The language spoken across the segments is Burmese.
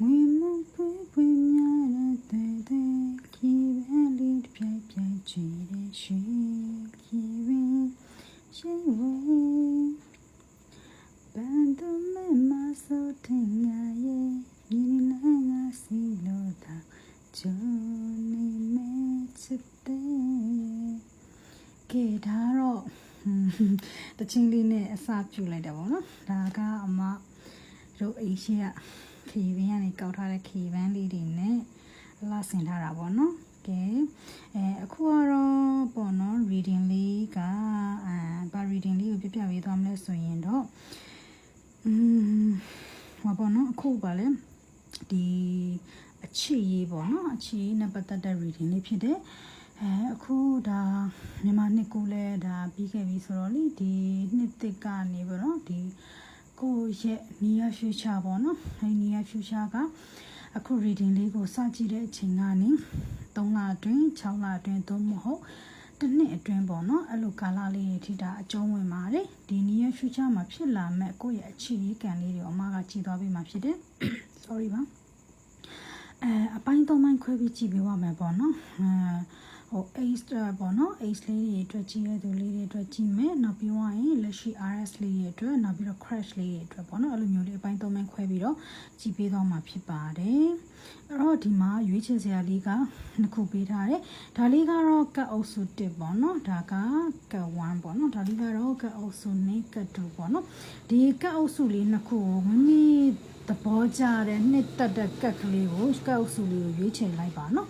ငွေမပွေးပွေးများတဲ့တဲ့တဲ့ခီးပဲလေးတစ်ပြိုင်ပြိုင်ချီတဲ့ရှိခီးပဲရှိဝဲဘန်ဒမဲမဆိုတင်ငါရဲ့ညီနေငါစီလို့တာဂျုံနေမဲချစ်တဲ့ကဲဒါတော့ဟွန်းတချင်းလေးနဲ့အစပြုလိုက်တာပေါ့နော်ဒါကအမတို့အိမ်ရှိက ခီပင်းကနေကောက်ထားတဲ့ခီပန်းလေးတွေနဲ့လာဆင်ထားတာပေါ့နော်ကဲအဲအခုကတော့ပေါ့နော် reading လေးကအာဘာ reading လေးကိုပြပြပေးသွားမလဲဆိုရင်တော့อืมဟောပေါ့နော်အခုပါလဲဒီအချစ်ရေးပေါ့နော်အချစ်ရေးနဲ့ပတ်သက်တဲ့ reading လေးဖြစ်တယ်အဲအခုဒါမြန်မာနှစ်ကူလဲဒါပြီးခဲ့ပြီဆိုတော့လေဒီနှစ်တစ်ကနေပေါ့နော်ဒီ ကိုယ့်ရဲ့ near future ပေါ့နော်အဲ near future ကအခု reading လေးကိုစကြည့်တဲ့အချိန်ကနေ3လအတွင်း6လအတွင်းသို့မဟုတ်တစ်နှစ်အတွင်းပေါ့နော်အဲ့လိုကာလလေးတွေထိတာအကျုံးဝင်ပါတယ်ဒီ near future မှာဖြစ်လာမဲ့ကိုယ့်ရဲ့အခြေရေးကံလေးတွေအမကကြည်သွားပြီးမှဖြစ်တယ် sorry ပါအဲအပိုင်းသုံးပိုင်းခွဲပြီးကြည့်ပေးပါမယ်ပေါ့နော်အဲ ဟို ace ပေါ့နော် ace လေးတွေအတွက်ကြည့်ရသူလေးတွေအတွက်ကြည့်မယ်နောက်ပြီးတော့ရင်လက်ရှိ rs လေးတွေအတွက်နောက်ပြီးတော့ crash လေးတွေအတွက်ပေါ့နော်အဲ့လိုမျိုးလေးအပိုင်းသုံးပိုင်းခွဲပြီးတော့ကြည့်ပေးသွားမှာဖြစ်ပါတယ်အဲ့တော့ဒီမှာရွေးချယ်စရာလေးကနှစ်ခုပေးထားတယ်ဒါလေးကတော့ကတ်အုပ်စု1ပေါ့နော်ဒါကကတ်1ပေါ့နော်ဒါလေးကတော့ကတ်အုပ်စု2ကတ်2ပေါ့နော်ဒီကတ်အုပ်စုလေးနှစ်ခုကိုမိမိသဘောကျတဲ့နှစ်သက်တဲ့ကတ်ကလေးကိုကတ်အုပ်စုလေးကိုရွေးချယ်လိုက်ပါနော်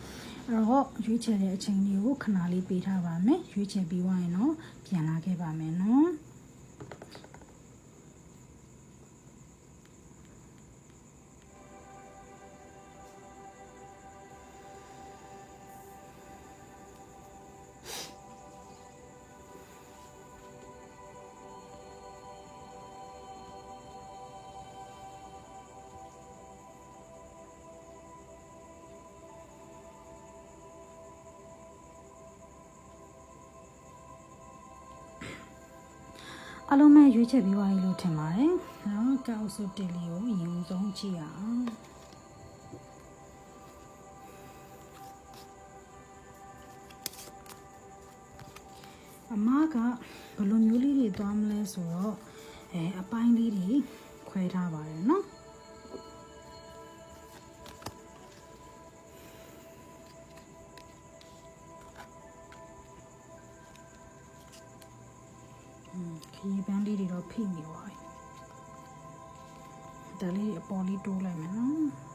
အဲ့တော့ရွေးချယ်တဲ့အချိန်လေးကိုခဏလေးပေးထားပါမယ်ရွေးချယ်ပြီးသွားရင်တော့ပြန်လာခဲ့ပါမယ်နော် အလုံးမဲ့ရွေးချက်ပြီးသွားပြီလို့ထင်ပါတယ်။နော်ကောက်စုတက်လေးကိုအရင်ဆုံးကြည့်ရအောင်။အမကဘယ်လိုမျိုးလေးတွေသွားမလဲဆိုတော့အဲအပိုင်းလေးတွေခွဲထားပါတယ်နော်။ခ ဖိနေပါပြီဒါလေးအပေါ်လေးတိုးလိုက်မယ်နော်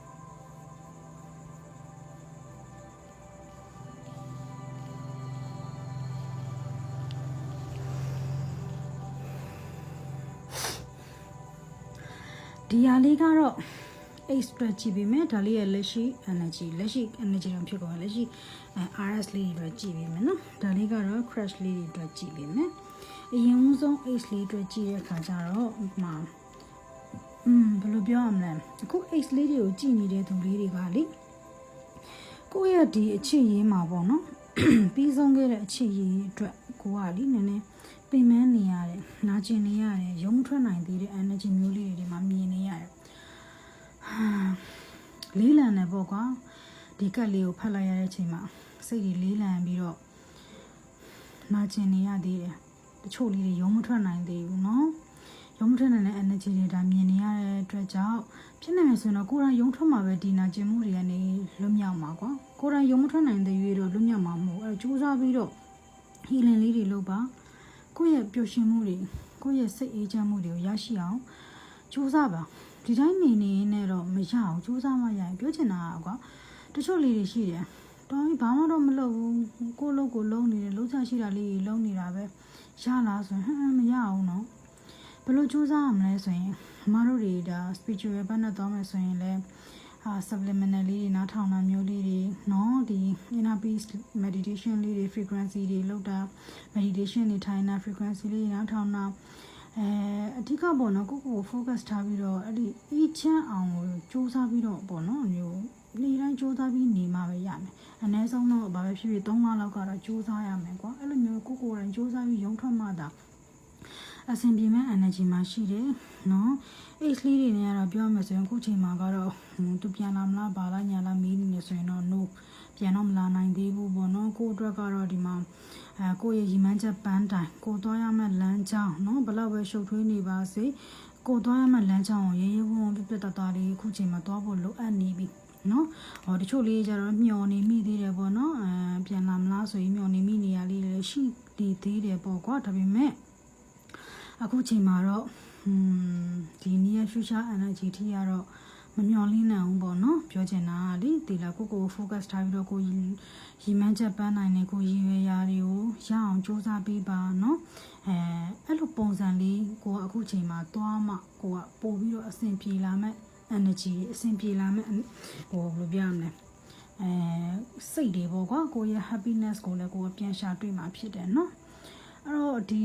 ဒီဟာလေးကတော့ extra ကြည့်ပေးမယ်ဒါလေးရဲ့လက်ရှိ energy လက်ရှိ energy တော့ဖြစ်ကုန်လက်ရှိ RS လေးတွေအတွက်ကြည့်ပေးမယ်နော်ဒါလေးကတော့ crash လေးတွေအတွက်ကြည့်ပေးမယ် အရင်ဆုံး H လေးအတွက်ကြည့်တဲ့အခါကျတော့မှာอืมဘယ်လိုပြောရမလဲအခု H လေးတွေကိုကြည့်နေတဲ့သူလေးတွေကလေကိုယ့်ရဲ့ဒီအချစ်ရေးမှာပေါ့နော်ပြီးဆုံးခဲ့တဲ့အချစ်ရေးအတွက်ကိုကလေနည်းနည်းပင်ပန်းနေရတယ်နာကျင်နေရတယ်ရုံးထွက်နိုင်သေးတဲ့ energy မျိုးလေးတွေဒီမှာမြင်နေရတယ်ဟာလေးလံနေပေါ့ကွာဒီကက်လေးကိုဖတ်လိုက်ရတဲ့အချိန်မှာစိတ်တွေလေးလံပြီးတော့နာကျင်နေရသေးတယ် တချို့လေးတွေရုံးမထွက်နိုင်သေးဘူးเนาะရုံးမထွက်နိုင်တဲ့ energy တွေဒါမြင်နေရတဲ့အတွက်ကြောင့်ဖြစ်နေမယ်ဆိုရင်တော့ကိုယ်တိုင်ရုံးထွက်မှာပဲဒီနာကျင်မှုတွေကနေလွတ်မြောက်မှာကွာကိုယ်တိုင်ရုံးမထွက်နိုင်တဲ့ရွေးတော့လွတ်မြောက်မှာမဟုတ်အဲစူးစမ်းပြီးတော့ healing လေးတွေလုပ်ပါကိုယ့်ရဲ့ပျော်ရွှင်မှုတွေကိုယ့်ရဲ့စိတ်အေးချမ်းမှုတွေကိုရရှိအောင်စူးစမ်းပါဒီတိုင်းနေနေနဲ့တော့မရအောင်စူးစမ်းမှရရင်ပြောချင်တာကွာတချို့လေးတွေရှိတယ်တော်ပြီဘာမှတော့မလုပ်ဘူးကိုယ့်လုပ်ကိုလုံးနေတယ်လုံးချရှိတာလေးလုံးနေတာပဲ ရလားဆိုရင်ဟမ်မရအောင်နော်ဘယ်လိုစူးစမ်းရမလဲဆိုရင်မတို့တွေဒါ spiritual ဘက်နဲ့သွားမယ်ဆိုရင်လည်းအာ subliminal လေးတွေနားထောင်တာမျိုးလေးတွေเนาะဒီ inner peace meditation လေးတွေ frequency တွေလောက်တာ meditation တွေထိုင်တာ frequency လေးတွေနားထောင်တာအဲအဓိကပေါ့နော်ကိုကိုကို focus ထားပြီးတော့အဲ့ဒီအေးချမ်းအောင်ကိုစူးစမ်းပြီးတော့ပေါ့နော်မျိုး နေ့တိုင်းစူးစမ်းပြီးနေမှပဲရမယ်အနည်းဆုံးတော့ဘာပဲဖြစ်ဖြစ်3လလောက်ကတော့စူးစမ်းရမယ်ကွာအဲ့လိုမျိုးကိုကိုယ်တိုင်စူးစမ်းပြီးရုံထွက်မှသာအဆင်ပြေမဲ့ energy မှာရှိတယ်နော် H လေးတွေနဲ့ကတော့ပြောမယ်ဆိုရင်အခုချိန်မှာကတော့ဟိုသူပြန်လာမလားပါလားညာလားမေးနေနေဆိုရင်တော့ no ပြန်တော့မလာနိုင်သေးဘူးပေါ့နော်ကိုယ့်အတွက်ကတော့ဒီမှာအဲကိုယ့်ရဲ့ရီမန်းချက်ပန်းတိုင်ကိုသွားရမယ့်လမ်းကြောင်းနော်ဘယ်လောက်ပဲရှုပ်ထွေးနေပါစေကိုသွားရမယ့်လမ်းကြောင်းကိုရေးရေးဝုန်းဝုန်းပြပြတသားလေးအခုချိန်မှာသွားဖို့လိုအပ်နေပြီ နော်ဟောတချို့လေးကျတော့မျောနေမိသေးတယ်ပေါ့နော်အဲပြန်လာမလားဆိုရင်မျောနေမိနေရလေးလည်းရှိနေသေးတယ်ပေါ့ကွာဒါပေမဲ့အခုချိန်မှာတော့อืมဒီ near future energy ထိကတော့မမျော်လင့်နိုင်ဘူးပေါ့နော်ပြောချင်တာကလေဒီလာကိုကို focus ထားပြီးတော့ကိုရီမန်းချက်ပန်းနိုင်နေကိုရည်ရွယ်ရာတွေကိုရအောင်စူးစမ်းပေးပါနော်အဲအဲ့လိုပုံစံလေးကိုကအခုချိန်မှာသွားမှကိုကပို့ပြီးတော့အဆင်ပြေလာမဲ့ energy အဆင်ပြေလာမဲ့ဟိုဘယ်လိုပြောရမလဲအဲစိတ်တွေပေါ့ကွာကိုရဲ့ happiness ကိုလည်းကိုကပြန်ရှာတွေ့မှာဖြစ်တယ်နော်အဲ့တော့ဒီ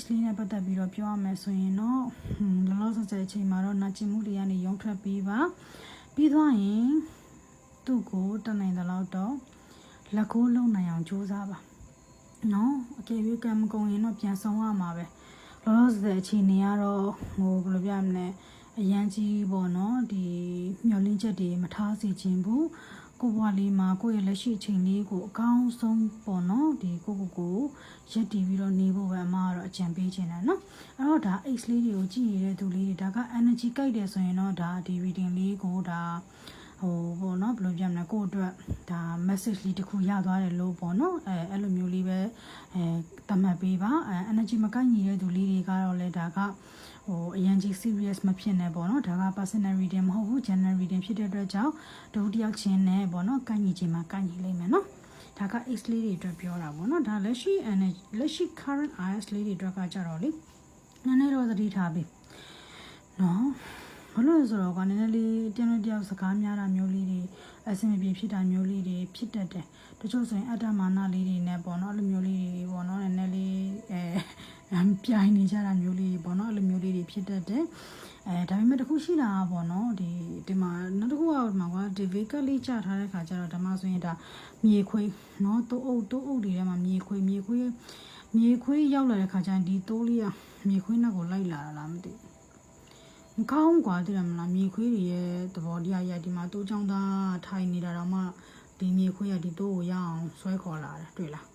H လေးနဲ့ပတ်သက်ပြီးတော့ပြောရမယ်ဆိုရင်တော့ဟွန်းလောလောဆယ်ဆယ်အချိန်မှာတော့နာကျင်မှုတွေကနေရုံထွက်ပြီးပါပြီးသွားရင်သူ့ကိုတတ်နိုင်တဲ့လောက်တော့လက်ကိုးလုံးနိုင်အောင်ကြိုးစားပါနော်အကယ်၍ကံမကုန်ရင်တော့ပြန်ဆောင်ရမှာပဲလောလောဆယ်ဆယ်အချိန်နေကတော့ဟိုဘယ်လိုပြောရမလဲ အရန်ကြီးပေါ့နော်ဒီမျောလင်းချက်တွေမထားစေခြင်းဘူးကိုဘွားလေးမှာကိုယ့်ရဲ့လက်ရှိအချိန်လေးကိုအကောင်းဆုံးပေါ့နော်ဒီကိုကိုကိုရက်တည်ပြီးတော့နေဖို့ပဲအမကတော့အကြံပေးခြင်းတယ်နော်အဲ့တော့ဒါ X လေးတွေကိုကြည့်နေတဲ့သူလေးတွေဒါက energy ကြိုက်တယ်ဆိုရင်တော့ဒါဒီ reading လေးကိုဒါဟိုပေါ့နော်ဘယ်လိုပြောမလဲကိုယ့်အတွက်ဒါ message လေးတစ်ခုရသွားတယ်လို့ပေါ့နော်အဲအဲ့လိုမျိုးလေးပဲအဲတတ်မှတ်ပေးပါအဲ energy မကိုက်ညီတဲ့သူလေးတွေကတော့လည်းဒါက ဟိုအရင်ကြီး serious မဖြစ်နဲ့ပေါ့နော်ဒါက personal reading မဟုတ်ဘူး general reading ဖြစ်တဲ့အတွက်ကြောင့်ဒုတိယချင်းနဲ့ပေါ့နော်ကိုက်ညီခြင်းမှာကိုက်ညီလိမ့်မယ်နော်ဒါက X လေးတွေအတွက်ပြောတာပေါ့နော်ဒါလက်ရှိ energy လက်ရှိ current IS လေးတွေအတွက်ကကြတော့လေနည်းနည်းတော့သတိထားပြီနော်ဘာလို့လဲဆိုတော့ကနည်းနည်းလေးတင်းလို့တယောက်စကားများတာမျိုးလေးတွေအဆင်မပြေဖြစ်တာမျိုးလေးတွေဖြစ်တတ်တယ်တချို့ဆိုရင်အတ္တမာနလေးတွေနဲ့ပေါ့နော်အဲ့လိုမျိုးလေးတွေပေါ့နော်နည်းနည်းလေးအဲ ပြိုင်နေကြတာမျိုးလေးတွေပေါ့နော်အဲ့လိုမျိုးလေးတွေဖြစ်တတ်တယ်အဲဒါပေမဲ့တခုရှိတာကပေါ့နော်ဒီဒီမှာနောက်တစ်ခုကဒီမှာကဒီ vehicle လေးကြာထားတဲ့ခါကျတော့ဓမ္မဆိုရင်ဒါမြေခွေးနော်တိုးအုပ်တိုးအုပ်တွေထဲမှာမြေခွေးမြေခွေးမြေခွေးရောက်လာတဲ့ခါကျရင်ဒီတိုးလေးကမြေခွေးနောက်ကိုလိုက်လာတာလားမသိဘူးမကောင်းกว่าတည်ရမလားမြေခွေးတွေရဲ့သဘောတရားရဒီမှာတိုးချောင်းသားထိုင်နေတာတော့မှဒီမြေခွေးကဒီတိုးကိုရအောင်ဆွဲခေါ်လာတယ်တွေ့လား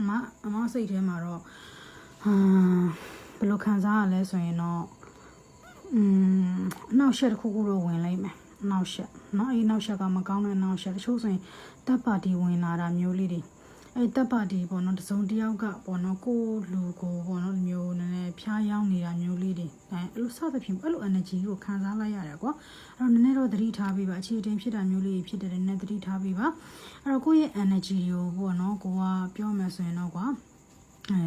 အမအမစိတ်ထဲမှာတော့ဟာ ဘယ်လိုခံစားရလဲဆိုရင်တော့อืมအနောက်ရှက်တစ်ခုခုတော့ဝင်လိုက်မယ်အနောက်ရှက်เนาะအဲ့နောက်ရှက်ကမကောင်းတဲ့အနောက်ရှက်တချို့ဆိုရင်တပ်ပါတီဝင်လာတာမျိုးလေးတွေအဲ့တပ်ပါတီပေါ့နော်တစုံတစ်ယောက်ကပေါ့နော်ကိုလူကိုပေါ့နော်မျိုးနည်းနည်းဖျားယောင်းနေတာမျိုးလေးတွေအဲအဲ့လိုစသဖြင့်အဲ့လို energy ကိုခံစားလိုက်ရတယ်ကွာအဲ့တော့နည်းနည်းတော့သတိထားပေးပါအခြေတင်ဖြစ်တာမျိုးလေးဖြစ်တယ်နည်းနည်းသတိထားပေးပါအဲ့တော့ကိုယ့်ရဲ့ energy ကိုပေါ့နော်ကိုကပြောမယ်ဆိုရင်တော့ကွာအဲ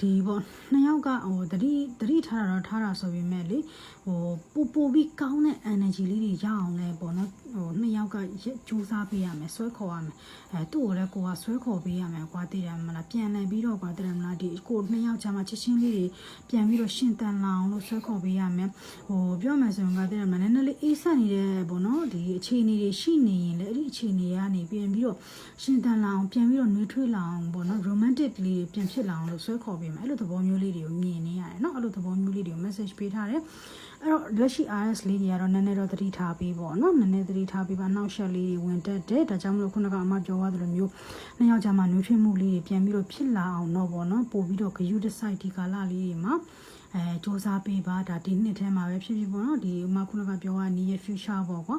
ဒီပေါ့နှစ်ယောက်ကဟိုတတိတတိထားတာတော့ထားတာဆိုပေမဲ့လေဟိုပူပူပြီးကောင်းတဲ့ energy လေးတွေရအောင်လဲပေါ့နော် ဟိုနှစ်ယောက်ကစူးစမ်းပေးရမယ်ဆွဲခေါ်ရမယ်အဲသူ့ကိုလည်းကိုကဆွဲခေါ်ပေးရမယ်ကွာတည်တယ်မလားပြန်လည်ပြီးတော့ကွာတည်တယ်မလားဒီကိုနှစ်ယောက်ချာမှာချက်ချင်းလေးတွေပြန်ပြီးတော့ရှင်တန်လောင်လို့ဆွဲခေါ်ပေးရမယ်ဟိုပြောမယ်ဆိုရင်ကွာတည်တယ်မလားနည်းနည်းလေးအေးဆက်နေတဲ့ပေါ့နော်ဒီအခြေအနေတွေရှိနေရင်လည်းအဲ့ဒီအခြေအနေကနေပြန်ပြီးတော့ရှင်တန်လောင်ပြန်ပြီးတော့နှွေးထွေးလောင်ပေါ့နော် romantic လေးပြန်ဖြစ်လောင်လို့ဆွဲခေါ်ပေးမယ်အဲ့လိုသဘောမျိုးလေးတွေကိုမြင်နေရတယ်နော်အဲ့လိုသဘောမျိုးလေးတွေကို message ပေးထားတယ် အဲ့တော့လက်ရှိ RS လေးတွေကတော့နည်းနည်းတော့သတိထားပေးပေါ့နော်နည်းနည်းသတိထားပေးပါနောက်ဆက်လေးတွေဝင်တက်တယ်ဒါကြောင့်မလို့ခုနကအမပြောသွားသလိုမျိုးနှစ်ယောက်ကြာမှနှွေးထွေးမှုလေးတွေပြန်ပြီးတော့ဖြစ်လာအောင်တော့ပေါ့နော်ပို့ပြီးတော့ဂယုတစိုက်ဒီကာလလေးတွေမှာအဲစ조사ပေးပါဒါဒီနှစ်ထဲမှာပဲဖြစ်ဖြစ်ပေါ့နော်ဒီဥမာခုနကပြောတာနီးရဲ့ future ပေါ့ကွာ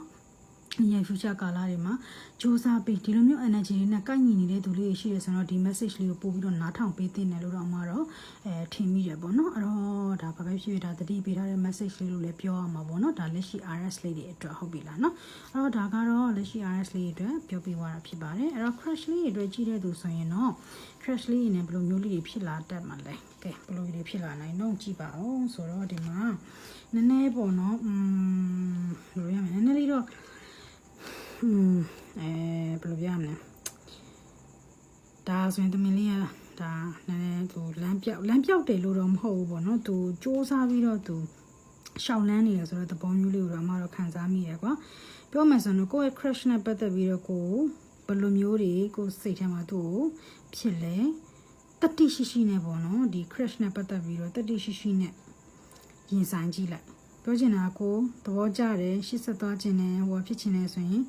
ဒီရဲ့ future ကာလတွေမှာစူးစမ်းပြီးဒီလိုမျိုး energy တွေနဲ့ကိုက်ညီနေတဲ့သူလေးတွေရှိရဆိုတော့ဒီ message လေးကိုပို့ပြီးတော့နားထောင်ပေးသင့်တယ်လို့တော့အမတော့အဲထင်မိတယ်ပေါ့နော်အဲ့တော့ဒါဘာပဲဖြစ်ဖြစ်ဒါတတိပေးထားတဲ့ message လေးလို့လည်းပြောရမှာပေါ့နော်ဒါလက်ရှိ RS လေးတွေအတွက်ဟုတ်ပြီလားနော်အဲ့တော့ဒါကတော့လက်ရှိ RS လေးတွေအတွက်ပြောပြသွားတာဖြစ်ပါတယ်အဲ့တော့ crush လေးတွေအတွက်ကြည့်တဲ့သူဆိုရင်တော့ crush လေးတွေနဲ့ဘယ်လိုမျိုးလေးတွေဖြစ်လာတတ်မှာလဲကဲဘယ်လိုတွေဖြစ်လာနိုင်တော့ကြည့်ပါအောင်ဆိုတော့ဒီမှာနည်းနည်းပေါ့နော်อืมဘယ်လိုရမလဲနည်းနည်းလေးတော့ อืมအဲဘယ်လိုပြရမလဲဒါဆိုရင်တမင်လေးကဒါနည်းနည်းသူလမ်းပြောက်လမ်းပြောက်တယ်လို့တော့မဟုတ်ဘူးပေါ့နော်သူစူးစမ်းပြီးတော့သူရှောက်လန်းနေရဆိုတော့သဘောမျိုးလေးကိုတော့အမတော့ခံစားမိရကွာပြောမှဆိုတော့ကိုယ့်ရဲ့ crush နဲ့ပတ်သက်ပြီးတော့ကိုဘယ်လိုမျိုးတွေကိုစိတ်ထဲမှာသူ့ကိုဖြစ်လဲတတိရှိရှိနဲ့ပေါ့နော်ဒီ crash နဲ့ပတ်သက်ပြီးတော့တတိရှိရှိနဲ့ရင်ဆိုင်ကြည့်လိုက် ပြောချင်တာကိုသဘောကျတယ်ရှစ်ဆက်သွားခြင်းနဲ့ဟိုဖြစ်ခြင်းနဲ့ဆိုရင်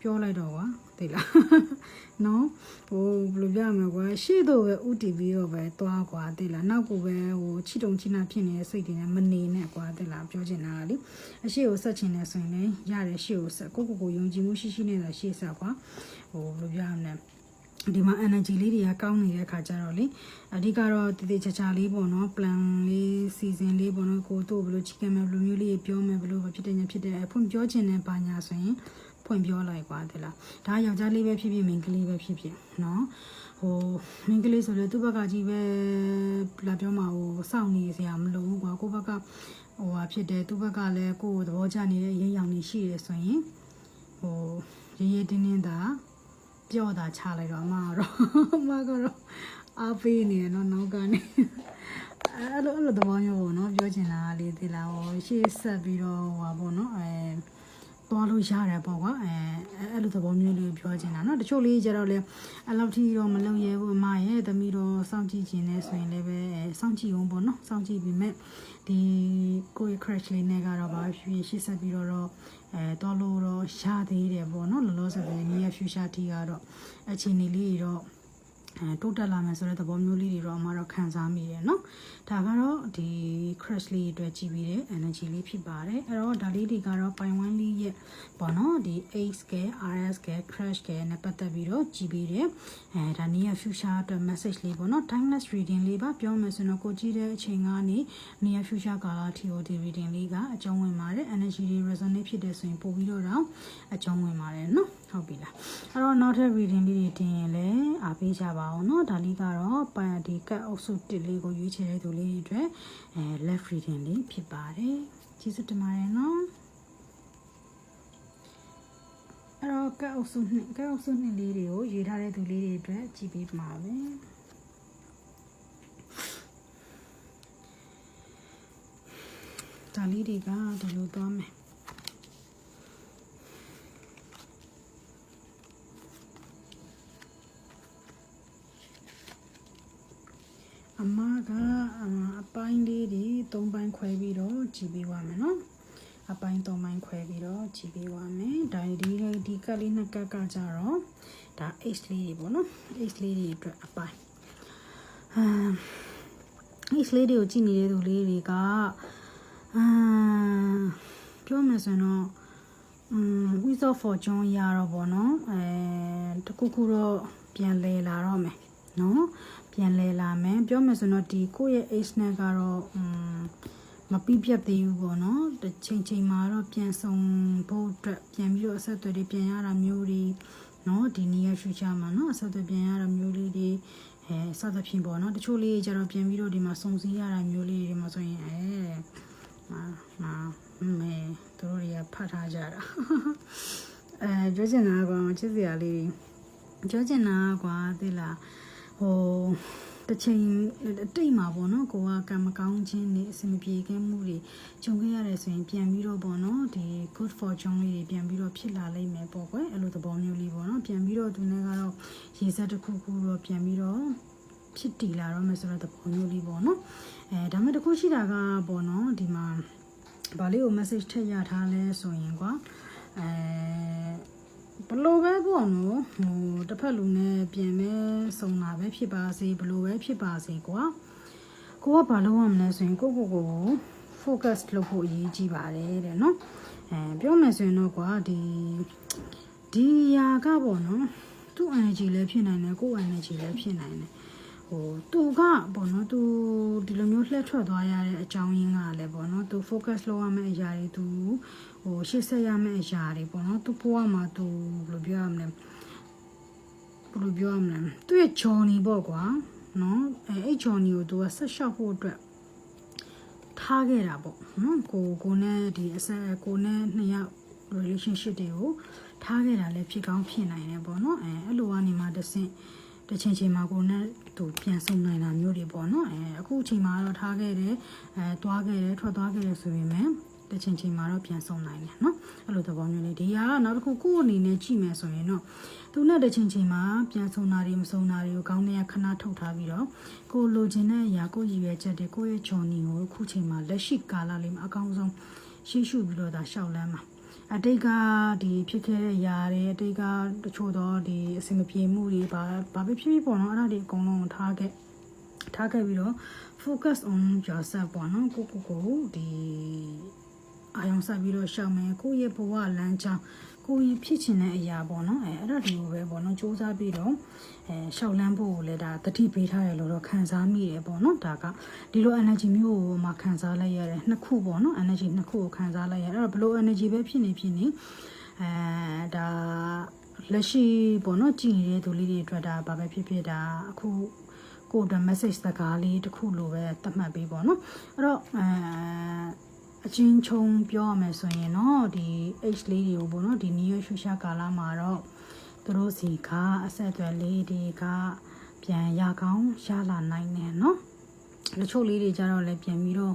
ပြောလိုက်တော့ကွာသိလားနော်ဟိုဘယ်လိုပြရမလဲကွာရှေ့တော့ပဲဥတီပြီးတော့ပဲသွားကွာသိလားနောက်ကိုပဲဟိုချီတုံချီနာဖြစ်နေတဲ့စိတ်တွေနဲ့မနေနဲ့ကွာသိလားပြောချင်တာကလေအရှိကိုဆက်ချင်နေဆိုရင်လည်းရတယ်ရှေ့ကိုဆက်ကိုကိုကိုယုံကြည်မှုရှိရှိနဲ့သာရှေ့ဆက်ကွာဟိုဘယ်လိုပြရမလဲ ဒီမှာ energy လေးတွေကကောင်းနေတဲ့ခါကျတော့လေအဓိကတော့တည်တည်ချာချာလေးပေါ့နော် plan လေး season လေးပေါ့နော်ကိုတို့ဘယ်လို chicken မယ်ဘယ်လိုမျိုးလေးပြောမယ်ဘယ်လိုပဲဖြစ်တယ်ညာဖြစ်တယ်ဖွင့်ပြောချင်တဲ့ဘာညာဆိုရင်ဖွင့်ပြောလိုက်ကွာတဲ့လားဒါယောက်ျားလေးပဲဖြစ်ဖြစ်မိန်းကလေးပဲဖြစ်ဖြစ်နော်ဟိုမိန်းကလေးဆိုလေသူ့ဘက်ကကြီးပဲလာပြောမှာဟိုစောင့်နေစရာမလိုဘူးကွာကိုယ့်ဘက်ကဟိုဟာဖြစ်တယ်သူ့ဘက်ကလည်းကိုယ့်ကိုသဘောကျနေတဲ့ရေးရောင်နေရှိတယ်ဆိုရင်ဟိုရေးရေးတင်းတင်းသာ ပြောတာချလိုက်တော့အမကတော့အမကတော့အားပေးနေတယ်နော်နောက်ကနေအဲ့လိုအဲ့လိုသဘောမျိုးပေါ့နော်ပြောချင်တာကလေးဒီလားဟိုရှေ့ဆက်ပြီးတော့ဟိုပါပေါ့နော်အဲသွားလို့ရတယ်ပေါ့ကွာအဲအဲ့လိုသဘောမျိုးလေးပြောချင်တာเนาะတချို့လေးကျတော့လေအဲ့လောက်ထိတော့မလုပ်ရဘူးအမရဲ့သမီးတော့စောင့်ကြည့်ခြင်းနဲ့ဆိုရင်လည်းပဲစောင့်ကြည့်အောင်ပေါ့နော်စောင့်ကြည့်ပြီးမဲ့ဒီကိုယ့်ရဲ့ crash လေးနဲ့ကတော့ဘာဖြစ်ဖြစ်ရှေ့ဆက်ပြီးတော့တော့ အဲတော့လို့တော့ရှားသေးတယ်ပေါ့နော်လောလောဆယ်ပဲမြေရဖြူရှာတီကတော့အခြေအနေလေးတွေတော့ အဲတိုးတက်လာမယ်ဆိုတဲ့သဘောမျိုးလေးတွေတော့အမတော့ခံစားမိတယ်เนาะဒါကတော့ဒီ crash လေးအတွက်ကြည့်ပြီးတဲ့ energy လေးဖြစ်ပါတယ်အဲ့တော့ဒါလေးတွေကတော့ပိုင်ဝမ်းလေးရဲ့ပေါ့နော်ဒီ ace က rs က crash ကနဲ့ပတ်သက်ပြီးတော့ကြည့်ပြီးတဲ့အဲဒါနေရ future အတွက် message လေးပေါ့နော် timeless reading လေးပါပြောမယ်ဆိုတော့ကိုကြည့်တဲ့အချိန်ကနေနေရ future ကာလထိကိုဒီ reading လေးကအကျုံးဝင်ပါတယ် energy တွေ resonate ဖြစ်တဲ့ဆိုရင်ပို့ပြီးတော့တော့အကျုံးဝင်ပါတယ်เนาะ ဟုတ်ပြီလားအဲ့တော့နောက်ထပ် reading လေးတွေတင်ရင်လည်းအားပေးကြပါအောင်เนาะဒါလေးကတော့ပန်ဒီကတ်အုပ်စုတစ်လေးကိုရွေးချယ်တဲ့သူလေးတွေအတွက်အဲ left reading လေးဖြစ်ပါတယ်ကျေးဇူးတင်ပါတယ်เนาะအဲ့တော့ကတ်အုပ်စုနှစ်ကတ်အုပ်စုနှစ်လေးတွေကိုရေးထားတဲ့သူလေးတွေအတွက်ကြည့်ပေးပါမယ်ဒါလေးတွေကဒီလိုသွားမယ် ကအအပိုင်းလေးတွေ၃ပိုင်းခွဲပြီးတော့ကြည့်ပေးပါမယ်နော်အပိုင်း၃ပိုင်းခွဲပြီးတော့ကြည့်ပေးပါမယ်ဒါဒီဒီကတ်လေးနှစ်ကတ်ကကြတော့ဒါ H လေးတွေပေါ့နော် H လေးတွေအတွက်အပိုင်းအမ် H လေးတွေကိုကြည့်နေတဲ့သူလေးတွေကအာပြောမယ်ဆိုရင်တော့อืม Wheel of Fortune ရတော့ဗောနော်အဲတခုခုတော့ပြန်လဲလာတော့မယ်နော် ပြန်လဲလာမယ်ပြောမယ်ဆိုတော့ဒီကိုယ့်ရဲ့ age နဲ့ကတော့อืมမပြီးပြတ်သေးဘူးပေါ့နော်တစ်ချိန်ချိန်မှာတော့ပြန်ဆောင်ဖို့အတွက်ပြန်ပြီးတော့အဆက်အသွယ်တွေပြန်ရတာမျိုးတွေနော်ဒီနေရာ future မှာနော်အဆက်အသွယ်ပြန်ရတာမျိုးလေးတွေအဲစသဖြင့်ပေါ့နော်တချို့လေးကျတော့ပြန်ပြီးတော့ဒီမှာစုံစည်းရတာမျိုးလေးတွေမှာဆိုရင်အဲမာမာမဲသူတို့တွေကဖတ်ထားကြတာအဲပြောချင်တာကွာချစ်စရာလေးပြောချင်တာကွာသိလား ဟိုတစ်ချိန်အတိတ်မှာပေါ့နော်ကိုကကံမကောင်းခြင်းနေအဆင်မပြေခဲ့မှုတွေကြုံခဲ့ရတယ်ဆိုရင်ပြန်ပြီးတော့ပေါ့နော်ဒီ good fortune လေးတွေပြန်ပြီးတော့ဖြစ်လာလိမ့်မယ်ပေါ့ကွယ်အဲ့လိုသဘောမျိုးလေးပေါ့နော်ပြန်ပြီးတော့သူနဲ့ကတော့ရေစက်တစ်ခုခုတော့ပြန်ပြီးတော့ဖြစ်တည်လာတော့မယ်ဆိုတော့သဘောမျိုးလေးပေါ့နော်အဲဒါမဲ့တစ်ခုရှိတာကပေါ့နော်ဒီမှာဗာလေးကို message ထည့်ရထားလဲဆိုရင်ကွာအဲ ဘလို့ပဲပေါ့နော်ဟိုတစ်ဖက်လူနဲ့ပြန်မဲစုံတာပဲဖြစ်ပါစေဘလို့ပဲဖြစ်ပါစေကွာကိုကဘာလုပ်ရမလဲဆိုရင်ကိုကိုကို focus လုပ်ဖို့အရေးကြီးပါတယ်တဲ့နော်အဲပြောမယ်ဆိုရင်တော့ကွာဒီဒီຢာကပေါ့နော်သူ့ energy လည်းဖြစ်နိုင်တယ်ကိုယ့် energy လည်းဖြစ်နိုင်တယ်ဟိုသူကပေါ့နော်သူဒီလိုမျိုးလှည့်ထွက်သွားရတဲ့အကြောင်းရင်းကလည်းပေါ့နော်သူ focus လုပ်ရမယ့်အရာတွေသူ ဟိုရှေ့ဆက်ရမယ့်အရာတွေပေါ့နော်သူဘဝမှာသူဘယ်လိုပြောရမလဲဘယ်လိုပြောရမလဲသူ့ရဲ့ journey ပေါ့ကွာနော်အဲအဲ့ journey ကိုသူကဆက်လျှောက်ဖို့အတွက်ထားခဲ့တာပေါ့နော်ကိုကိုနဲ့ဒီအဆက်ကိုနဲ့နှစ်ယောက် relationship တွေကိုထားခဲ့တာလည်းဖြစ်ကောင်းဖြစ်နိုင်တယ်ပေါ့နော်အဲအဲ့လိုကနေမှတစ်ဆင့်တစ်ချိန်ချိန်မှာကိုနဲ့သူပြန်ဆုံနိုင်တာမျိုးတွေပေါ့နော်အဲအခုအချိန်မှာတော့ထားခဲ့တယ်အဲသွားခဲ့တယ်ထွက်သွားခဲ့တယ်ဆိုပေမဲ့ တစ်ချိန်ချိန်မှာတော့ပြန်ဆုံးနိုင်တယ်နော်အဲ့လိုသဘောမျိုးလေးဒီဟာကနောက်တစ်ခုကိုယ့်အနေနဲ့ကြည့်မယ်ဆိုရင်တော့သူနဲ့တစ်ချိန်ချိန်မှာပြန်ဆုံးတာတွေမဆုံးတာတွေကိုကောင်းတဲ့ခဏထုတ်ထားပြီးတော့ကိုလိုချင်တဲ့အရာကိုရည်ရွယ်ချက်တွေကိုယ့်ရဲ့ဂျော်နီကိုခုချိန်မှာလက်ရှိကာလလေးမှာအကောင်းဆုံးရှေ့ရှုပြီးတော့ဒါရှောက်လန်းမှာအတိတ်ကဒီဖြစ်ခဲ့တဲ့ຢာတွေအတိတ်ကတချို့တော့ဒီအဆင်မပြေမှုတွေဘာဘာပဲဖြစ်ဖြစ်ပေါ့နော်အဲ့ဒါတွေအကုန်လုံးထားခဲ့ထားခဲ့ပြီးတော့ focus on yourself ပေါ့နော်ကိုကိုကိုဒီ အာရုံစိုက်ပြီးတော့ရှောက်မယ်ကိုယ့်ရဲ့ဘဝလမ်းကြောင်းကိုယ်ဖြစ်ချင်တဲ့အရာပေါ့နော်အဲအဲ့ဒါဒီကိုပဲပေါ့နော်စူးစမ်းပြီးတော့အဲရှောက်လန်းဖို့ကိုလည်းဒါတတိပေးထားရလို့တော့ခံစားမိတယ်ပေါ့နော်ဒါကဒီလို energy မျိုးကိုမှခံစားလိုက်ရတယ်နှစ်ခုပေါ့နော် energy နှစ်ခုကိုခံစားလိုက်ရအဲ့တော့ဘလို့ energy ပဲဖြစ်နေဖြစ်နေအဲဒါလက်ရှိပေါ့နော်ကြည်နေတဲ့သူလေးတွေအတွက်ဒါဘာပဲဖြစ်ဖြစ်ဒါအခုကိုယ်တ message စကားလေးတစ်ခုလိုပဲသတ်မှတ်ပေးပေါ့နော်အဲ့တော့အဲ အချင်းချုံပြောရမယ်ဆိုရင်တော့ဒီ H လေးတွေကိုပေါ့နော်ဒီ new year ရှူရှာကာလမှာတော့သူတို့စီကအဆက်အသွယ်လေးတွေကပြန်ရကောင်းရလာနိုင်တယ်နော်တချို့လေးတွေကြတော့လည်းပြန်ပြီးတော့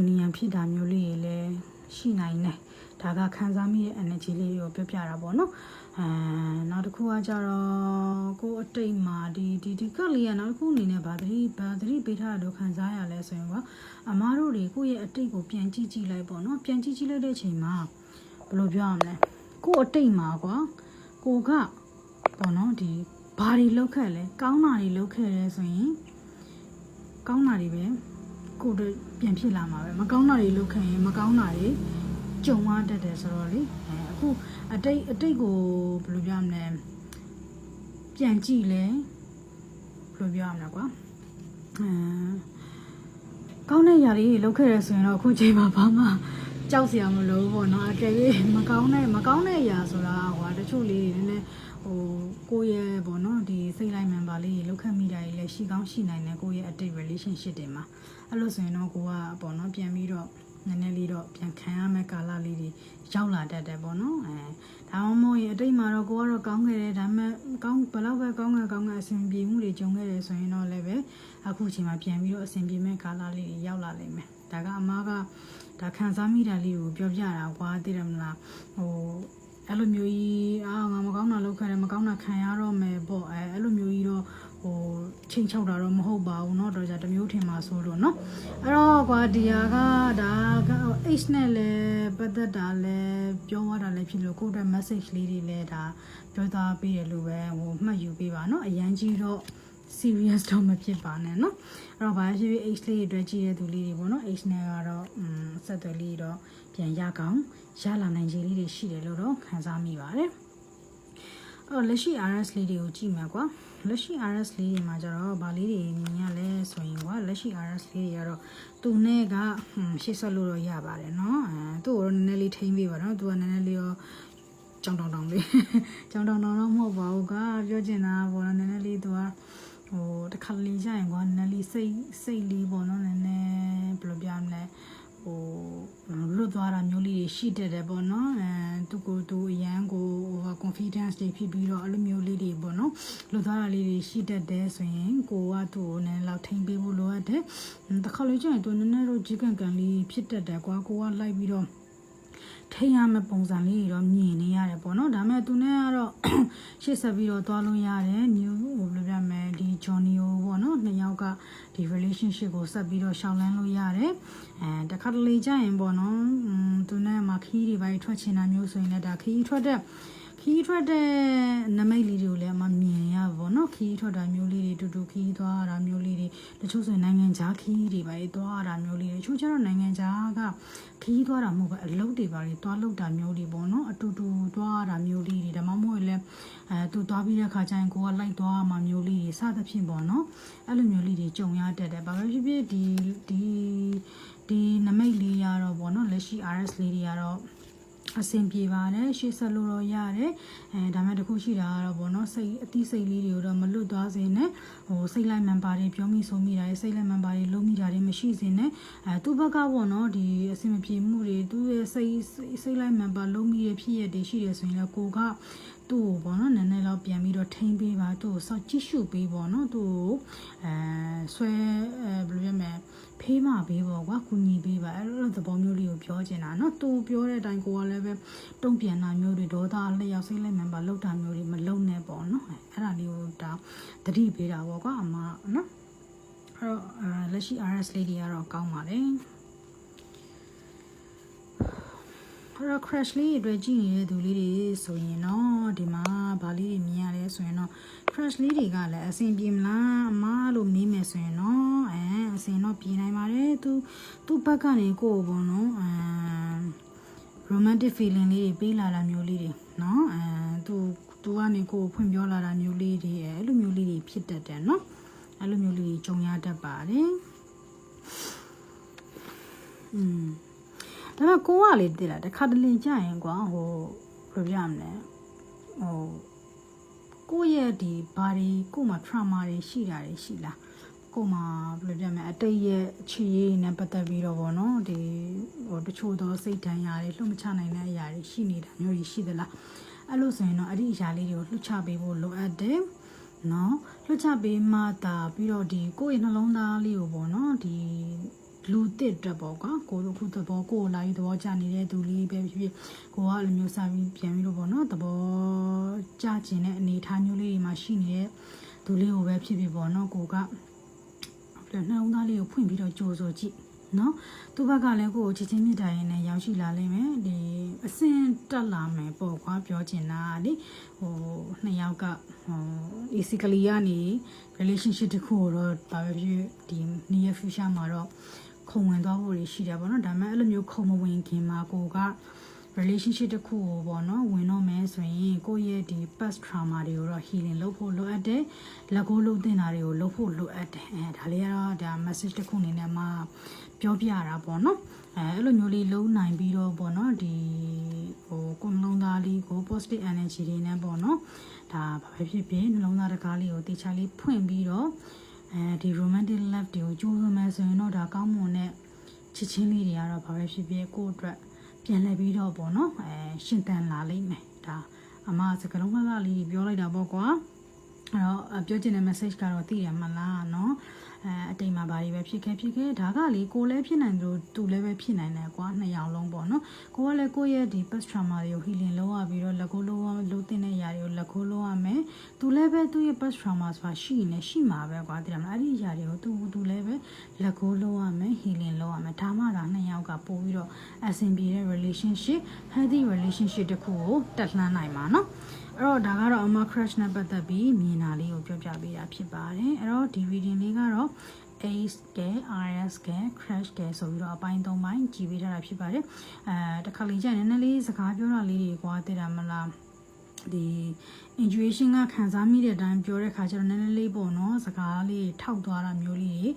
union ဖြစ်တာမျိုးလေးတွေလည်းရှိနိုင်တယ်ဒါကခံစားမိတဲ့ energy လေးတွေကိုပြောပြတာပေါ့နော် အဲနောက်တစ်ခုကကြတော့ကိုယ်အတိတ်မှာဒီဒီဒီကလေးကနောက်တစ်ခုအနေနဲ့ဗာသတိဗာသတိပေးထားတဲ့ခံစားရလဲဆိုရင်ကအမားတို့တွေကိုယ့်ရဲ့အတိတ်ကိုပြန်ကြည့်ကြည့်လိုက်ပေါ့နော်ပြန်ကြည့်ကြည့်လိုက်တဲ့အချိန်မှာဘယ်လိုပြောရမလဲကိုယ်အတိတ်မှာကွာကိုကပေါ့နော်ဒီဘာတွေလောက်ခဲ့လဲကောင်းတာတွေလောက်ခဲ့လဲဆိုရင်ကောင်းတာတွေပဲကိုယ်တို့ပြန်ဖြစ်လာမှာပဲမကောင်းတာတွေလောက်ခဲ့ရင်မကောင်းတာတွေကြုံရတတ်တယ်ဆိုတော့လေအဲ အခုအတိတ်အတိတ်ကိုဘယ်လိုပြောရမလဲပြန်ကြည့်လဲဘယ်လိုပြောရမလဲကွာအဲကောင်းတဲ့ຢာလေးတွေလုပ်ခဲ့ရဆိုရင်တော့အခုချိန်မှာဘာမှကြောက်စရာမလိုဘူးပေါ့နော်အကယ်၍မကောင်းတဲ့မကောင်းတဲ့ຢာဆိုတာဟိုတချို့လေးတွေနည်းနည်းဟိုကိုယ့်ရဲ့ပေါ့နော်ဒီစိတ်လိုက် member လေးတွေလောက်ခတ်မိတာတွေလည်းရှိကောင်းရှိနိုင်တယ်ကိုယ့်ရဲ့အတိတ် relationship တွေမှာအဲ့လိုဆိုရင်တော့ကိုကပေါ့နော်ပြန်ပြီးတော့ နည်းနည်းလေးတော့ပြန်ခံရမယ့်ကာလလေးတွေရောက်လာတတ်တယ်ပေါ့နော်အဲဒါမှမဟုတ်ရင်အတိတ်မှာတော့ကိုကတော့ကောင်းခဲ့တယ်ဒါပေမဲ့ကောင်းဘယ်လောက်ပဲကောင်းခဲ့ကောင်းခဲ့အဆင်ပြေမှုတွေကြုံခဲ့တယ်ဆိုရင်တော့လည်းပဲအခုချိန်မှာပြန်ပြီးတော့အဆင်ပြေမဲ့ကာလလေးတွေရောက်လာလိမ့်မယ်ဒါကအမားကဒါခံစားမိတာလေးကိုပြောပြတာကွာသိတယ်မလားဟိုအဲ့လိုမျိုးကြီးအာငါမကောင်းတာလုပ်ခဲ့တယ်မကောင်းတာခံရတော့မယ်ပေါ့အဲအဲ့လိုမျိုးကြီးတော့ ဟိုချိန်ချောက်တာတော့မဟုတ်ပါဘူးเนาะတော့じゃတမျိုးထင်ပါဆိုလို့เนาะအဲ့တော့ကွာဒီဟာကဒါက H နဲ့လည်းပတ်သက်တာလည်းပြောရတာလည်းဖြစ်လို့ကိုယ့်အတွက် message လေးတွေလည်းဒါပြောသားပေးတယ်လို့ပဲဟိုမှတ်ယူပေးပါเนาะအရန်ကြီးတော့ serious တော့မဖြစ်ပါနဲ့เนาะအဲ့တော့ဘာဖြစ်ဖြစ် H လေးတွေအတွက်ကြည့်တဲ့သူလေးတွေပေါ့เนาะ H နဲ့ကတော့อืมဆက်သွယ်လေးတော့ပြန်ရကောင်းရလာနိုင်ခြေလေးတွေရှိတယ်လို့တော့ခံစားမိပါတယ် အဲ့တော့လက်ရှိ RS လေးတွေကိုကြည့်မှာကွာလက်ရှိ RS လေးတွေမှာကျတော့ဗာလေးတွေမြင်ရလဲဆိုရင်ကွာလက်ရှိ RS လေးတွေကတော့သူနဲ့ကရှေ့ဆက်လို့တော့ရပါတယ်เนาะအဲသူ့ကိုတော့နည်းနည်းလေးထိမ့်ပေးပါတော့သူကနည်းနည်းလေးရောကြောင်တောင်တောင်လေးကြောင်တောင်တောင်တော့မဟုတ်ပါဘူးကပြောချင်တာပေါ့နော်နည်းနည်းလေးသူကဟိုတစ်ခါလေးကြာရင်ကွာနည်းနည်းလေးစိတ်စိတ်လေးပေါ့နော်နည်းနည်းဘယ်လိုပြမလဲ ဟိုလွတ်သွားတာမျိုးလေးတွေရှိတတ်တယ်ပေါ့နော်အဲသူကိုသူအရန်ကိုဟို confidence တွေဖြစ်ပြီးတော့အဲ့လိုမျိုးလေးတွေပေါ့နော်လွတ်သွားတာလေးတွေရှိတတ်တယ်ဆိုရင်ကိုကသူ့ကိုနည်းလောက်ထိမ့်ပေးဖို့လိုအပ်တယ်တစ်ခါလေးကြာရင်သူနည်းနည်းတော့ကြီးကန်ကန်လေးဖြစ်တတ်တယ်ကွာကိုကလိုက်ပြီးတော့ ထိရမယ့်ပုံစံလေးတွေတော့မြင်နေရတယ်ပေါ့နော်ဒါပေမဲ့သူနဲ့ကတော့ရှေ့ဆက်ပြီးတော့သွားလို့ရတယ် new ဟိုဘယ်လိုပြမလဲဒီ Johnny ကိုပေါ့နော်နှစ်ယောက်ကဒီ relationship ကိုဆက်ပြီးတော့ရှောင်လန်းလို့ရတယ်အဲတခါတလေကြာရင်ပေါ့နော်อืมသူနဲ့မှာခီးတွေပါထွက်ချင်တာမျိုးဆိုရင်လည်းဒါခီးထွက်တဲ့ခီးထွက်တဲ့နမိတ်လေးတွေကိုလည်းအမမြင်ရပါဘောเนาะခီးထွက်တာမျိုးလေးတွေတူတူခီးသွားတာမျိုးလေးတွေတချို့ဆိုရင်နိုင်ငံခြားခီးတွေပါသွားတာမျိုးလေးတွေတချို့ကျတော့နိုင်ငံခြားကခီးသွားတာမဟုတ်ပဲအလုပ်တွေပါတွေသွားလုပ်တာမျိုးတွေပေါ့เนาะအတူတူသွားတာမျိုးလေးတွေဒါမှမဟုတ်လည်းအဲသူသွားပြီးတဲ့ခါကျရင်ကိုကလိုက်သွားမှာမျိုးလေးတွေစသဖြင့်ပေါ့เนาะအဲ့လိုမျိုးလေးတွေကြုံရတတ်တယ်ဘာပဲဖြစ်ဖြစ်ဒီဒီဒီနမိတ်လေးရတော့ပေါ့เนาะလက်ရှိ RS လေးတွေကတော့ အဆင်ပြေပါတယ်ရှေ့ဆက်လို့တော့ရတယ်အဲဒါမဲ့တခုရှိတာကတော့ဗောနော်စိတ်အသီးစိတ်လေးတွေကိုတော့မလွတ်သွားစေနဲ့ဟိုစိတ်လိုက်မှန်ပါတယ်ပြောမိဆိုမိတာစိတ်လိုက်မှန်ပါတယ်လုံးမိတာတွေမရှိစေနဲ့အဲသူ့ဘက်ကဗောနော်ဒီအဆင်မပြေမှုတွေသူ့ရဲ့စိတ်စိတ်လိုက်မှန်ပါလုံးမိရဲ့ဖြစ်ရတဲ့ရှိတယ်ဆိုရင်လည်းကိုက သူ့ကိုပေါ့နော်နည်းနည်းတော့ပြန်ပြီးတော့ထိန်းပေးပါသူ့ကိုစောင့်ကြည့်ရှုပေးပေါ့နော်သူ့ကိုအဲဆွဲအဲဘယ်လိုပြောမလဲဖေးမပေးပေါ့ကွာကူညီပေးပါအဲ့လိုသဘောမျိုးလေးကိုပြောချင်တာနော်သူပြောတဲ့အတိုင်းကိုကလည်းပဲတုံ့ပြန်တာမျိုးတွေဒေါသအလျောက်စိတ်လိုက်မှန်ပါလောက်တာမျိုးတွေမလုံနဲ့ပေါ့နော်အဲ့ဒါလေးကိုဒါတတိပေးတာပေါ့ကွာအမနော်အဲ့တော့အဲလက်ရှိ RS လေးတွေကတော့ကောင်းပါတယ် para crash လေးအတွက်ကြည့်နေတဲ့သူလေးတွေဆိုရင်တော့ဒီမှာဗာလေးတွေမြင်ရလဲဆိုရင်တော့ crash လေးတွေကလည်းအဆင်ပြေမလားအမလို့မေးမယ်ဆိုရင်တော့အဲအဆင်တော့ပြေနိုင်ပါတယ်သူသူ့ဘက်ကနေကိုယ့်ဘောနော်အဲ romantic feeling လေးတွေပေးလာတာမျိုးလေးတွေနော်အဲသူသူကနေကိုယ်ဖွင့်ပြောလာတာမျိုးလေးတွေအဲလိုမျိုးလေးတွေဖြစ်တတ်တယ်နော်အဲလိုမျိုးလေးတွေကြုံရတတ်ပါတယ်อืม ဒါပေမဲ့ကိုကလေတည်လာတခါတလေကြာရင်ကွာဟိုဘယ်လိုပြရမလဲဟိုကိုယ့်ရဲ့ဒီဘာတွေကိုယ်မှာ trauma တွေရှိတာတွေရှိလားကိုယ်မှာဘယ်လိုပြရမလဲအတိတ်ရဲ့အခြေရေးနဲ့ပတ်သက်ပြီးတော့ဗောနော်ဒီဟိုတချို့သောစိတ်ဒဏ်ရာတွေလှုပ်မချနိုင်တဲ့အရာတွေရှိနေတာမျိုးတွေရှိသလားအဲ့လိုဆိုရင်တော့အဲ့ဒီအရာလေးတွေကိုလှုပ်ချပေးဖို့လိုအပ်တယ်နော်လွှတ်ချပေးမှသာပြီးတော့ဒီကိုယ့်ရဲ့နှလုံးသားလေးကိုပေါ့နော်ဒီ လူတစ်အတွက်ပေါ့ကွာကိုတို့ခုသဘောကိုယ်လာပြီးသဘောကျနေတဲ့သူလေးပဲဖြစ်ဖြစ်ကိုကအဲ့လိုမျိုးစားပြီးပြန်ပြီးတော့ပေါ့နော်သဘောကျကျင်တဲ့အနေအထားမျိုးလေးတွေမှာရှိနေတဲ့သူလေးကိုပဲဖြစ်ဖြစ်ပေါ့နော်ကိုကနှလုံးသားလေးကိုဖွင့်ပြီးတော့ကြိုးဆိုကြည့်နော်သူဘက်ကလည်းကိုယ်ချစ်ချင်းမြတ်တာရင်လည်းရောက်ရှိလာလိမ့်မယ်ဒီအစင်တက်လာမယ်ပေါ့ကွာပြောချင်တာလေဟိုနှစ်ယောက်ကဟို basically ကနေ relationship တစ်ခုကိုတော့ဘာပဲဖြစ်ဒီ near future မှာတော့ ခုံဝင်သွားဖို့ရှိတယ်ပေါ့နော်ဒါပေမဲ့အဲ့လိုမျိုးခုံမဝင်ခင်မှာကိုက relationship တစ်ခုကိုပေါ့နော်ဝင်တော့မယ်ဆိုရင်ကိုယ့်ရဲ့ဒီ past trauma တွေကိုတော့ healing လုပ်ဖို့လိုအပ်တယ်လက်ကိုလှုပ်တင်တာတွေကိုလုပ်ဖို့လိုအပ်တယ်အဲဒါလေးကတော့ဒါ message တစ်ခုအနေနဲ့မှပြောပြတာပေါ့နော်အဲအဲ့လိုမျိုးလေးလုံးနိုင်ပြီးတော့ပေါ့နော်ဒီဟိုကိုယ်နှလုံးသားလေးကို positive energy တွေနဲ့ပေါ့နော်ဒါဘာပဲဖြစ်ဖြစ်နှလုံးသားတကားလေးကိုတေချာလေးဖွင့်ပြီးတော့ အဲဒီ romantic love တွေကိုကြိုးစားမယ်ဆိုရင်တော့ဒါကောင်းမွန်တဲ့ချစ်ချင်းလေးတွေကတော့ဘာပဲဖြစ်ဖြစ်ကိုယ့်အတွက်ပြန်လှည့်ပြီးတော့ပေါ့နော်အဲရှင်သန်လာလိမ့်မယ်ဒါအမစကလုံးကလေးပြောလိုက်တာပေါ့ကွာအဲ့တော့ပြောချင်တဲ့ message ကတော့သိရမလားเนาะ အဲအတိမ်မှာဘာတွေပဲဖြစ်ခဲ့ဖြစ်ခဲ့ဒါကလေကိုလည်းဖြစ်နိုင်တယ်လို့သူလည်းပဲဖြစ်နိုင်တယ်ကွာနှစ်ယောက်လုံးပေါ့နော်ကိုကလည်းကိုယ့်ရဲ့ဒီ past trauma တွေကို healing လုပ်ရပြီးတော့လက်ကိုလုံးဝလုံးတင်တဲ့အရာတွေကိုလက်ကိုလုံးရမယ်သူလည်းပဲသူ့ရဲ့ past trauma ဆိုတာရှိနေရှိမှာပဲကွာတိရမလားအဲ့ဒီအရာတွေကိုသူသူလည်းပဲလက်ကိုလုံးရမယ် healing လုပ်ရမယ်ဒါမှဒါနှစ်ယောက်ကပို့ပြီးတော့အဆင်ပြေတဲ့ relationship healthy relationship တစ်ခုကိုတက်လှမ်းနိုင်မှာနော် အဲ့တော့ဒါကတော့အမ crush နဲ့ပတ်သက်ပြီးမြင်တာလေးကိုပြောပြပေးတာဖြစ်ပါတယ်အဲ့တော့ဒီ reading လေးကတော့ ace က rs က crash ကဆိုပြီးတော့အပိုင်း၃ပိုင်းကြည်ပေးထားတာဖြစ်ပါတယ်အဲတခါလေးကျရင်နည်းနည်းလေးစကားပြောတာလေးတွေကွာတည်တာမလားဒီ intuition ကခံစားမိတဲ့အတိုင်းပြောတဲ့ခါကျတော့နည်းနည်းလေးပေါ့နော်စကားလေးထောက်သွားတာမျိုးလေး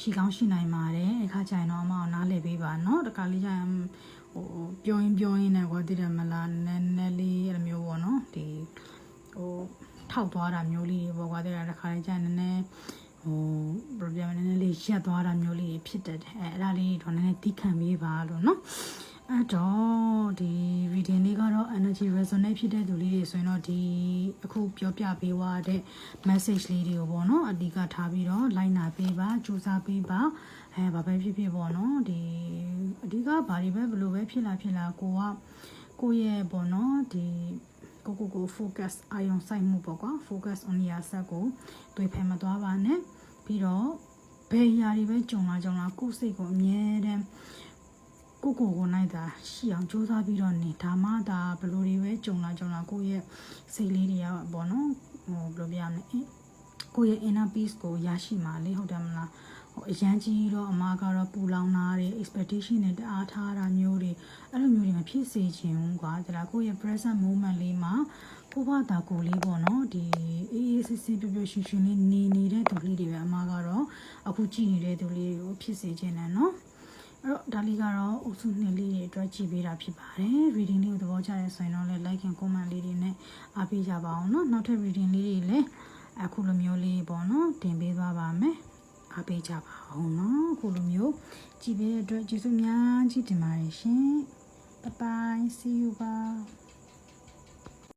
ရှိကောင်းရှိနိုင်ပါတယ်အခါကျရင်တော့အမအောင်နားလည်ပေးပါနော်တခါလေးကျရင် ဟိုပြောရင်ပြောရင်လည်းကွာတည်တယ်မလားနည်းနည်းလေးအဲ့လိုမျိုးပေါ့နော်ဒီဟိုထောက်သွားတာမျိုးလေးတွေပေါ့ကွာတည်တယ်တခါလေးကျရင်နည်းနည်းဟို problem နည်းနည်းလေးရက်သွားတာမျိုးလေးဖြစ်တတ်တယ်အဲအဲ့ဒါလေးတော့နည်းနည်းတီးခံပေးပါလို့နော်အဲ့တော့ဒီ reading လေးကတော့ energy resonate ဖြစ်တဲ့သူလေးတွေဆိုရင်တော့ဒီအခုပြောပြပေးသွားတဲ့ message လေးတွေကိုပေါ့နော်အဓိကထားပြီးတော့ line နာပေးပါစူးစမ်းပေးပါ အဲဘာပဲဖြစ်ဖြစ်ပေါ့နော်ဒီအဓိကဘာတွေပဲဘလို့ပဲဖြစ်လာဖြစ်လာကိုကကိုယ့်ရဲ့ပေါ့နော်ဒီကိုကိုကို focus အာရုံစိုက်မှုပေါ့ကွာ focus on yourself ကိုတွေ့ဖယ်မသွားပါနဲ့ပြီးတော့ဘယ်ຢာတွေပဲကြုံလာကြုံလာကိုယ်စိတ်ကိုအမြဲတမ်းကိုကိုကိုနိုင်တာရှိအောင်စူးစမ်းပြီးတော့နေဒါမှဒါဘလို့တွေပဲကြုံလာကြုံလာကိုယ့်ရဲ့စိတ်လေးတွေကပေါ့နော်ဟိုဘယ်လိုပြရမလဲကိုယ့်ရဲ့ inner peace ကိုရရှိမှာလေဟုတ်တယ်မလားဟို အရန်ကြီးတော့အမားကတော့ပူလောင်တာတွေ expectation နဲ့တအားထားတာမျိုးတွေအဲ့လိုမျိုးတွေမဖြစ်စေချင်ဘူးကွာဒါလားကိုယ့်ရဲ့ present moment လေးမှာကိုဘာတာကိုလေးပေါ့နော်ဒီအေးအေးဆေးဆေးပြပြရှင်ရှင်လေးနေနေတဲ့သူလေးတွေပဲအမားကတော့အခုကြည့်နေတဲ့သူလေးတွေကိုဖြစ်စေချင်တယ်နော်အဲ့တော့ဒါလေးကတော့အုပ်စုနှစ်လေးတွေအတွက်ကြည့်ပေးတာဖြစ်ပါတယ် reading လေးကိုသဘောကျရဲဆိုရင်တော့လည်း like and comment လေးတွေနဲ့အားပေးကြပါအောင်เนาะနောက်ထပ် reading လေးတွေလည်းအခုလိုမျိုးလေးပေါ့နော်တင်ပေးသွားပါမယ် အားပေးကြပါအောင်နော်ခုလိုမျိုးကြည်ပေးတဲ့အတွက်ကျေးဇူးများကြီးတင်ပါတယ်ရှင် Bye bye see you ပါ